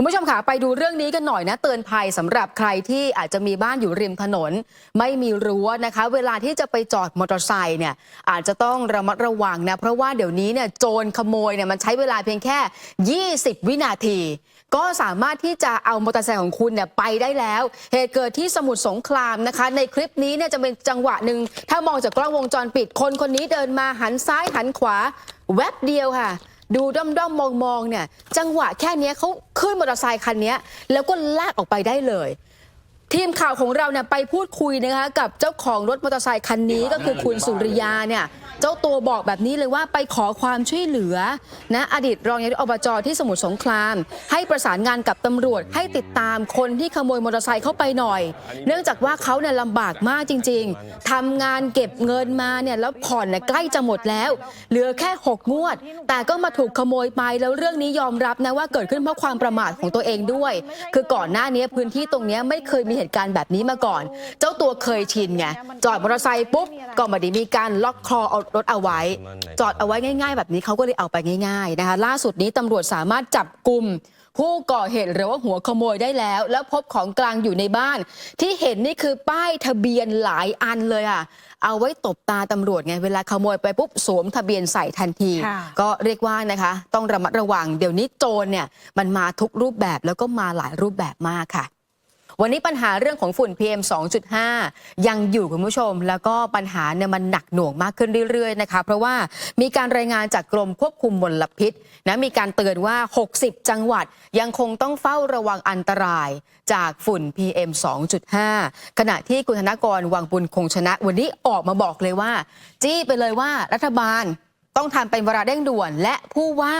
คุณผู้ชมค่ะไปดูเรื่องนี้กันหน่อยนะ เตือนภัยสำหรับใครที่อาจจะมีบ้านอยู่ริมถนน ไม่มีรั้วนะคะ เวลาที่จะไปจอดมอเตอร์ไซค์เนี่ยอาจจะต้องระมัดระวังนะ เพราะว่าเดี๋ยวนี้เนี่ยโจรขโมยเนี่ยมันใช้เวลาเพียงแค่ 20 วินาที ก็สามารถที่จะเอามอเตอร์ไซค์ของคุณเนี่ยไปได้แล้ว เหตุเกิดที่สมุทรสงครามนะคะ ในคลิปนี้เนี่ยจะเป็นจังหวะหนึ่งถ้ามองจากกล้องวงจรปิดคนคนนี้เดินมาหันซ้ายหันขวา แวบเดียวค่ะ ดูด้อมด้อมมองมองเนี่ย จังหวะแค่เนี้ยเขาขึ้นมอเตอร์ไซคันนี้แล้วก็ลากออกไปได้เลย ทีมข่าวของเราเนี่ยไปพูดคุยนะคะกับเจ้าของรถมอเตอร์ไซคันนี้ก็คือคุณสุริยาเนี่ย เจ้าตัวบอกแบบนี้เลยว่าไปขอความช่วยเหลือนะอดีตรองนายกอบจที่สมุทรสงคราม ให้ประสานงานกับตำรวจให้ติดตามคนที่ขโมยมอเตอร์ไซค์เข้าไปหน่อย เนื่องจากว่าเขาเนี่ยลำบากมากจริง ๆทำงานเก็บเงินมาเนี่ยแล้วผ่อนเนี่ยใกล้จะหมดแล้ว เหลือแค่ 6 งวด แต่ก็มาถูกขโมยไปแล้วเรื่องนี้ยอมรับนะว่าเกิดขึ้นเพราะความประมาทของตัวเองด้วย คือก่อนหน้านี้พื้นที่ตรงเนี้ยไม่เคยมีเหตุการณ์แบบนี้มาก่อน เจ้าตัวเคยชินไงจอดมอเตอร์ไซค์ปุ๊บก็ไม่ได้มีการล็อกคอเอารถเอาไว้ จอดเอาไว้ง่าย ๆ แบบนี้เขาก็เลยเอาไปง่าย ๆนะคะ ล่าสุดนี้ตำรวจสามารถจับกลุ่มผู้ก่อเหตุหรือว่าหัวขโมยได้แล้ว แล้วพบของกลางอยู่ในบ้าน ที่เห็นนี่คือป้ายทะเบียนหลายอันเลยอะเอาไว้ตบตาตำรวจไงเวลาขโมยไปปุ๊บสวมทะเบียนใส่ทันทีค่ะก็เรียกว่านะคะ ต้องระมัดระวังเดี๋ยวนี้โจรเนี่ยมันมาทุกรูปแบบแล้วก็มาหลายรูปแบบมากค่ะ วันนี้ปัญหาเรื่องของฝุ่น PM 2.5 ยังอยู่คุณผู้ชม แล้วก็ปัญหาเนี่ยมันหนักหน่วงมากขึ้นเรื่อยๆนะคะเพราะว่ามีการรายงานจากกรมควบคุมมลพิษนะมีการเตือนว่า 60 จังหวัดยังคงต้องเฝ้าระวังอันตรายจากฝุ่น PM 2.5 ขณะที่คุณธนกรวังบุญคงชนะ วันนี้ออกมาบอกเลยว่า จี้ไปเลยว่ารัฐบาลต้องทำเป็นเวลาเร่งด่วนและผู้ว่า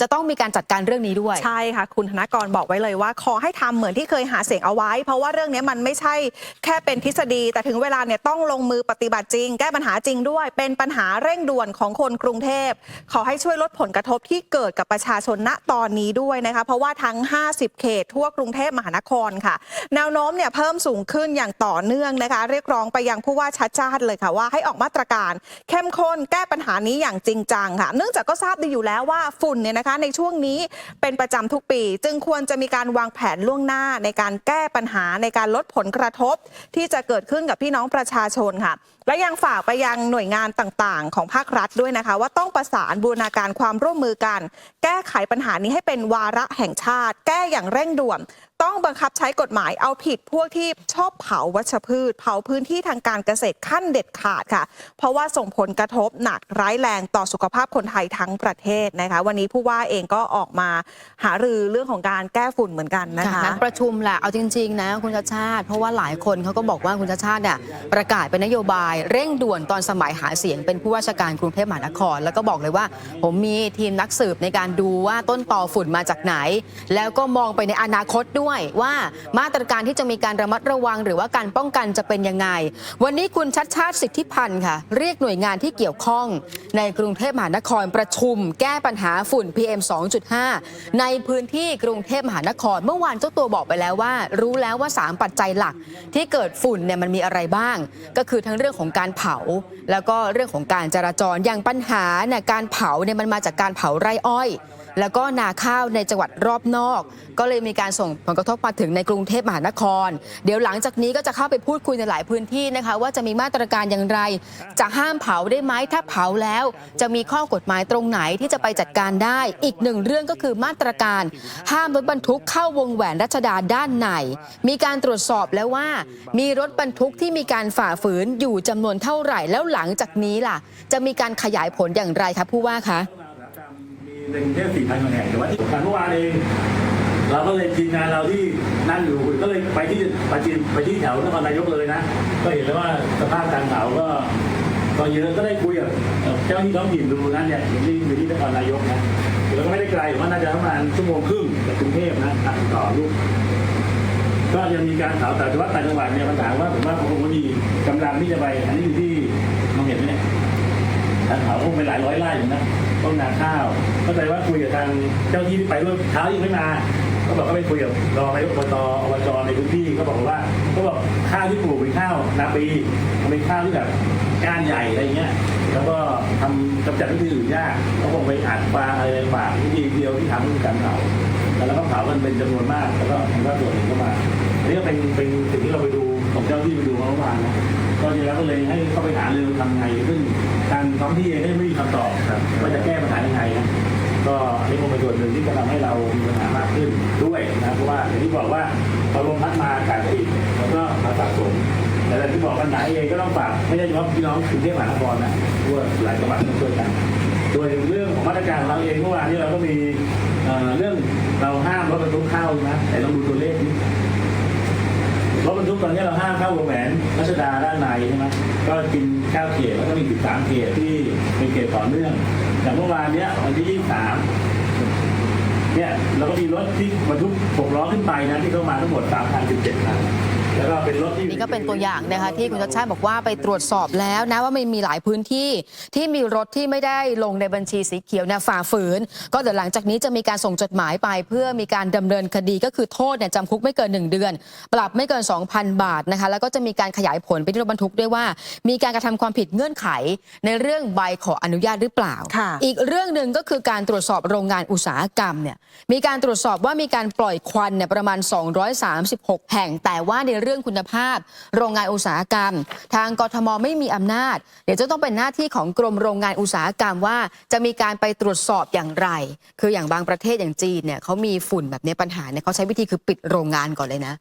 จะต้องมีการจัดการเรื่องนี้ด้วย ใช่ค่ะ คุณธนกรบอกไว้เลยว่า ขอให้ทำเหมือนที่เคยหาเสียงเอาไว้ เพราะว่าเรื่องนี้มันไม่ใช่แค่เป็นทฤษฎี แต่ถึงเวลาเนี่ยต้องลงมือปฏิบัติจริง แก้ปัญหาจริงด้วย เป็นปัญหาเร่งด่วนของคนกรุงเทพ ขอให้ช่วยลดผลกระทบที่เกิดกับประชาชนณตอนนี้ด้วยนะคะเพราะว่าทั้ง 50 เขตทั่วกรุงเทพมหานครค่ะ แนวโน้มเนี่ยเพิ่มสูงขึ้นอย่างต่อเนื่องนะคะ เรียกร้องไปยังผู้ว่าชัดชาติเลยค่ะว่าให้ออกมาตรการ เข้มข้นแก้ปัญหานี้อย่างจริงจังค่ะ เนื่องจากก็ทราบดีอยู่แล้วว่าฝุ่นเนี่ยนะคะในช่วงนี้เป็นประจำทุกปี จึงควรจะมีการวางแผนล่วงหน้าในการแก้ปัญหาในการลดผลกระทบ ที่จะเกิดขึ้นกับพี่น้องประชาชนค่ะ และยังฝากไปยังหน่วยงานต่างๆ ของภาครัฐด้วยนะคะ ว่าต้องประสานบูรณาการความร่วมมือกัน แก้ไขปัญหานี้ให้เป็นวาระแห่งชาติ แก้อย่างเร่งด่วน ต้องบังคับใช้กฎหมายเอาผิดพวกที่ชอบเผาวัชพืช เผาพื้นที่ทางการเกษตรขั้นเด็ดขาดค่ะ เพราะว่าส่งผลกระทบหนักร้ายแรงต่อสุขภาพคนไทยทั้งประเทศนะคะ วันนี้ผู้ว่าเองก็ออกมาหารือเรื่องของการแก้ฝุ่นเหมือนกันนะคะนัดประชุมแหละเอาจริง ๆ นะคุณชาติชาติ เพราะว่าหลายคนเขาก็บอกว่าคุณชาติชาติเนี่ยประกาศเป็นนโยบาย เร่งด่วนตอนสมัยหาเสียงเป็นผู้ว่าราชการกรุงเทพมหานคร แล้วก็บอกเลยว่า ผมมีทีมนักสืบในการดูว่าต้นต่อฝุ่นมาจากไหน แล้วก็มองไปในอนาคตด้วยว่ามาตรการที่จะมีการระมัดระวัง หรือว่าการป้องกันจะเป็นยังไง วันนี้คุณชัดชาติสิทธิพันธ์ค่ะ เรียกหน่วยงานที่เกี่ยวข้อง ในกรุงเทพมหานครประชุม แก้ปัญหาฝุ่น PM 2.5 ในพื้นที่กรุงเทพมหานคร เมื่อวานเจ้าตัวบอกไปแล้วว่า รู้แล้วว่า 3 ปัจจัยหลักที่เกิดฝุ่นเนี่ยมันมีอะไรบ้าง ก็คือทั้งเรื่องของการเผา แล้วก็เรื่องของการจราจรอย่างปัญหาเนี่ยการเผาเนี่ยมันมาจากการเผาไร่อ้อย แล้วก็นาข้าวในจังหวัดรอบนอก ก็เลยมีการส่งผลกระทบมาถึงในกรุงเทพมหานคร เดี๋ยวหลังจากนี้ก็จะเข้าไปพูดคุยในหลายพื้นที่นะคะ ว่าจะมีมาตรการอย่างไร จะห้ามเผาได้ไหมถ้าเผาแล้ว จะมีข้อกฎหมายตรงไหนที่จะไปจัดการได้ อีกหนึ่งเรื่องก็คือมาตรการ ห้ามรถบรรทุกเข้าวงแหวนรัชดาด้านในมีการตรวจสอบแล้วว่า มีรถบรรทุกที่มีการฝ่าฝืนอยู่จำนวนเท่าไหร่แล้วหลังจากนี้ล่ะ จะมีการขยายผลอย่างไรคะผู้ว่าคะ ในกรุงเทพสี่พันกว่าแห่งแต่ว่าที่สำคัญเมื่อวานเองเราก็เลยทีมงานเราที่นั่งอยู่ก็เลยไปที่ไปที่ไปที่แถวนครนายกเลยนะ ก็เห็นแล้วว่าสภาพการเผาก็ก็เยอะก็ได้คุยกับเจ้าที่ท้องถิ่นดูนั่นเนี่ยอยู่ที่อยู่ที่นครนายกนะแล้วก็ไม่ได้ไกลว่าน่าจะประมาณชั่วโมงครึ่งจากกรุงเทพนะต่อลูกก็ยังมีการเผาแต่ว่าต่างจังหวัดเนี่ยมันถาว่าผมว่าคงไม่มีกำลังที่จะไปอันนี้อยู่ที่มองเห็นไหมเนี่ยทางเขาคงไปหลายร้อยไร่อยู่นะต้นนาข้าวเข้าใจว่าคุยกับทางเจ้าที่ที่ไปด้วยเช้ายังไม่มา ก็บอกก็ไปคุยกับรองนายกอบตอบจในพื้นที่ก็บอกว่าก็บอกข้าวที่ปลูกเป็นข้าวนาปีมันเป็นข้าวที่แบบก้านใหญ่อะไรเงี้ยแล้วก็ทำกำจัดวิธีอื่นยากก็คงไปอัดฟาอะไรต่างๆวิธีเดียวที่ทำก็คือการเผาแล้วก็เผากันเป็นจำนวนมากแล้วก็มันก็ส่วนหนึ่งเข้ามาอันนี้ก็เป็นเป็นสิ่งที่เราไปดูของเจ้าที่ไปดูเมื่อวานนะก็จริงแล้วก็เลยให้เข้าไปหาเรื่องทำไงซึ่ง ทางท้องที่เองไม่มีคำตอบครับว่าจะแก้ปัญหายังไงก็นนี้คงเป็นส่วนหนึ่งที่จะทำให้เรามีปัญหามากขึ้นด้วยนะเพราะว่าอย่างที่บอกว่าพอลมพัดมาอากาศจะอีกแล้วก็มาสะสมแต่อย่างที่บอกปัญหาเองก็ต้องฝากไม่ใช่เฉพาะพี่น้องกรุงเทพมหานครนะทั่วหลายจังหวัดต้องช่วยกันโดยเรื่องของมาตรการของเราเองเมื่อวานนี้เราก็มีเรื่องเราห้ามรถบรรทุกเข้านะแต่ต้องดูตัวเลขนี้ รถบรรทุกตอนนี้เราห้ามเข้าวงแหวนรัชดาด้านในใช่ไหมก็กินข้าวเขตแล้วก็มี13เขตที่เป็นเขตต่อเนื่องอย่างเมื่อวานเนี้ยวันที่ยี่สามเนี่ยเราก็มีรถที่บรรทุกหกล้อขึ้นไปนะที่เข้ามาทั้งหมดสามพันสิบเจ็ดคัน นี่ก็เป็นตัวอย่างนะคะที่คุณชัดชาติบอกว่าไปตรวจสอบแล้วนะว่ามันมีหลายพื้นที่ที่มีรถที่ไม่ได้ลงในบัญชีสีเขียวเนี่ยฝ่าฝืน ก็เดี๋ยวหลังจากนี้จะมีการส่งจดหมายไป เพื่อมีการดำเนินคดีก็คือโทษเนี่ยจำคุกไม่เกิน 1 เดือน ปรับไม่เกิน 2,000 บาทนะคะแล้วก็จะมีการขยายผลไปที่รถบรรทุกด้วยว่า มีการกระทำความผิดเงื่อนไข ในเรื่องใบขออนุญาตหรือเปล่าค่ะอีกเรื่องหนึ่งก็คือการตรวจสอบโรงงานอุตสาหกรรมเนี่ยมีการตรวจสอบว่ามีการปล่อยควันเนี่ยประมาณ 236 แห่งแต่ว่าในเรื่องคุณภาพ โรงงานอุตสาหกรรม ทางกทมไม่มีอำนาจ เดี๋ยวจะต้องเป็นหน้าที่ของกรมโรงงานอุตสาหกรรมว่า จะมีการไปตรวจสอบอย่างไร คืออย่างบางประเทศอย่างจีนเนี่ยเขามีฝุ่นแบบนี้ปัญหาเนี่ยเขาใช้วิธีคือปิดโรงงานก่อนเลยนะ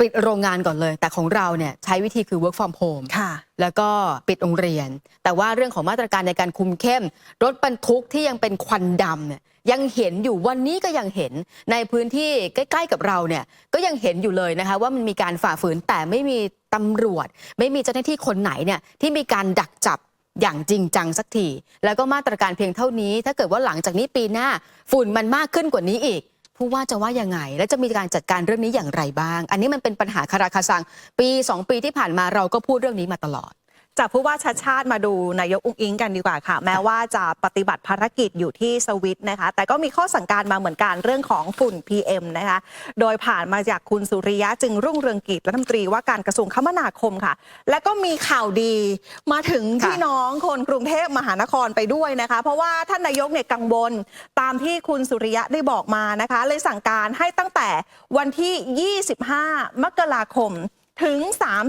ปิดโรงงานก่อนเลย แต่ของเราเนี่ยใช้วิธีคือ work from home ค่ะ แล้วก็ปิดโรงเรียน แต่ว่าเรื่องของมาตรการในการคุมเข้ม รถบรรทุกที่ยังเป็นควันดำเนี่ย ยังเห็นอยู่วันนี้ก็ยังเห็นในพื้นที่ใกล้ ๆ กับเราเนี่ยก็ยังเห็นอยู่เลยนะคะ ว่ามันมีการฝ่าฝืนแต่ไม่มีตำรวจ ไม่มีเจ้าหน้าที่คนไหนเนี่ยที่มีการดักจับอย่างจริงจังสักที แล้วก็มาตรการเพียงเท่านี้ ถ้าเกิดว่าหลังจากนี้ปีหน้าฝุ่นมันมากขึ้นกว่านี้อีกผู้ว่าจะว่ายังไง และจะมีการจัดการเรื่องนี้อย่างไรบ้าง อันนี้มันเป็นปัญหาคาราคาซัง ปี 2 ปีที่ผ่านมาเราก็พูดเรื่องนี้มาตลอด จากผู้ว่าชัดชาติมาดูนายกอุ้งอิงกันดีกว่าค่ะ แม้ว่าจะปฏิบัติภารกิจอยู่ที่สวิตนะคะ แต่ก็มีข้อสั่งการมาเหมือนกันเรื่องของฝุ่น PM นะคะ โดยผ่านมาจากคุณสุริยะจึงรุ่งเรืองกิจรัฐมนตรีว่าการกระทรวงคมนาคมค่ะ และก็มีข่าวดีมาถึงพี่น้องคนกรุงเทพมหานครไปด้วยนะคะ เพราะว่าท่านนายกเนี่ยกังวลตามที่คุณสุริยะได้บอกมานะคะ เลยสั่งการให้ตั้งแต่วันที่ 25 มกราคม ถึง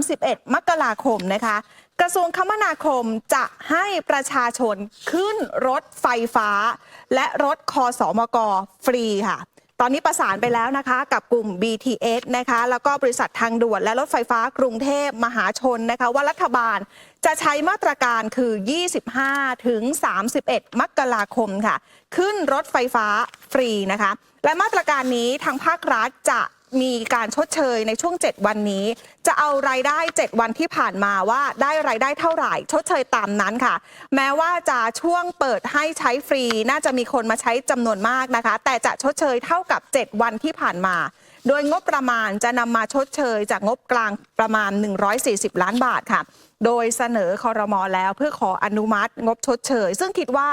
31 มกราคมนะคะ กระทรวงคมนาคมจะให้ประชาชนขึ้นรถไฟฟ้า และรถคอสอมกฟรีค่ะ ตอนนี้ประสานไปแล้วนะคะกับกลุ่ม BTS นะคะ แล้วก็บริษัททางด่วนและรถไฟฟ้ากรุงเทพมหาชนนะคะ ว่ารัฐบาลจะใช้มาตรการคือ 25 ถึง 31 มกราคมค่ะ ขึ้นรถไฟฟ้าฟรีนะคะ และมาตรการนี้ทางภาครัฐจะ มีการชดเชยในช่วง 7 วันนี้ จะเอารายได้ 7 วันที่ผ่านมาว่าได้รายได้เท่าไหร่ ชดเชยตามนั้นค่ะ แม้ว่าจะช่วงเปิดให้ใช้ฟรี น่าจะมีคนมาใช้จำนวนมากนะคะ แต่จะชดเชยเท่ากับ 7 วันที่ผ่านมา โดยงบประมาณจะนำมาชดเชยจากงบกลางประมาณ 140 ล้านบาทค่ะโดยเสนอคอรมอแล้วเพื่อขออนุมัติงบชดเชย ซึ่งคิดว่า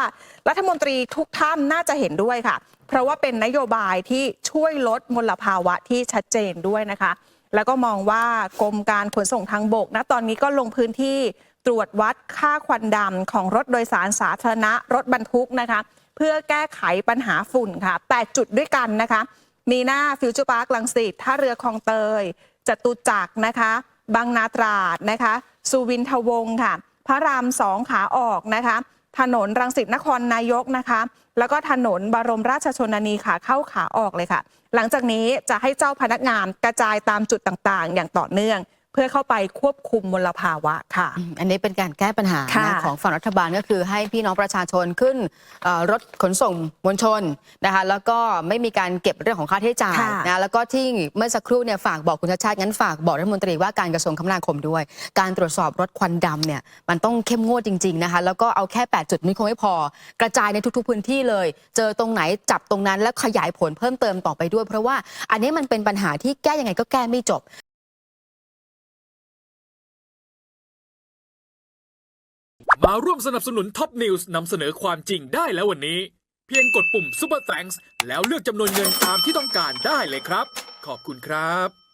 รัฐมนตรีทุกท่านน่าจะเห็นด้วยค่ะ เพราะว่าเป็นนโยบายที่ช่วยลดมลภาวะที่ชัดเจนด้วยนะคะ แล้วก็มองว่ากรมการขนส่งทางบกนะตอนนี้ก็ลงพื้นที่ตรวจวัดค่าควันดำของรถโดยสารสาธารณะรถบรรทุกนะคะ เพื่อแก้ไขปัญหาฝุ่นค่ะ 8 จุดด้วยกันนะคะ มีหน้าฟิวเจอร์พาร์คลังสิตท่าเรือคลองเตยจตุจักรนะคะ บางนาตราดนะคะ สุวินทวงศ์ค่ะ พระรามสองขาออกนะคะ ถนนรังสิตนครนายกนะคะ แล้วก็ถนนบรมราชชนนีขาเข้าขาออกเลยค่ะ หลังจากนี้จะให้เจ้าพนักงานกระจายตามจุดต่างๆ อย่างต่อเนื่อง เพื่อเข้าไปควบคุมมลภาวะค่ะอืมอันนี้เป็นการแก้ปัญหาค่ะนะของฝั่งรัฐบาลก็คือให้พี่น้องประชาชนขึ้นเอ่อรถขนส่งมวลชนนะคะแล้วก็ไม่มีการเก็บเรื่องของค่าใช้จ่ายค่ะนะแล้วก็ที่เมื่อสักครู่เนี่ยฝากบอกคุณชาติชาติงั้นฝากบอกรัฐมนตรีว่าการกระทรวงคมนาคมด้วย การตรวจสอบรถควันดำเนี่ยมันต้องเข้มงวดจริงๆนะคะแล้วก็เอาแค่ 8 จุดนี้คงไม่พอ กระจายในทุกๆพื้นที่เลย เจอตรงไหนจับตรงนั้นแล้วขยายผลเพิ่มเติมต่อไปด้วย เพราะว่าอันนี้มันเป็นปัญหาที่แก้ยังไงก็แก้ไม่จบ มาร่วมสนับสนุนท็อปนิวส์นำเสนอความจริงได้แล้ววันนี้ เพียงกดปุ่ม Super Thanks แล้วเลือกจำนวนเงินตามที่ต้องการได้เลยครับ ขอบคุณครับ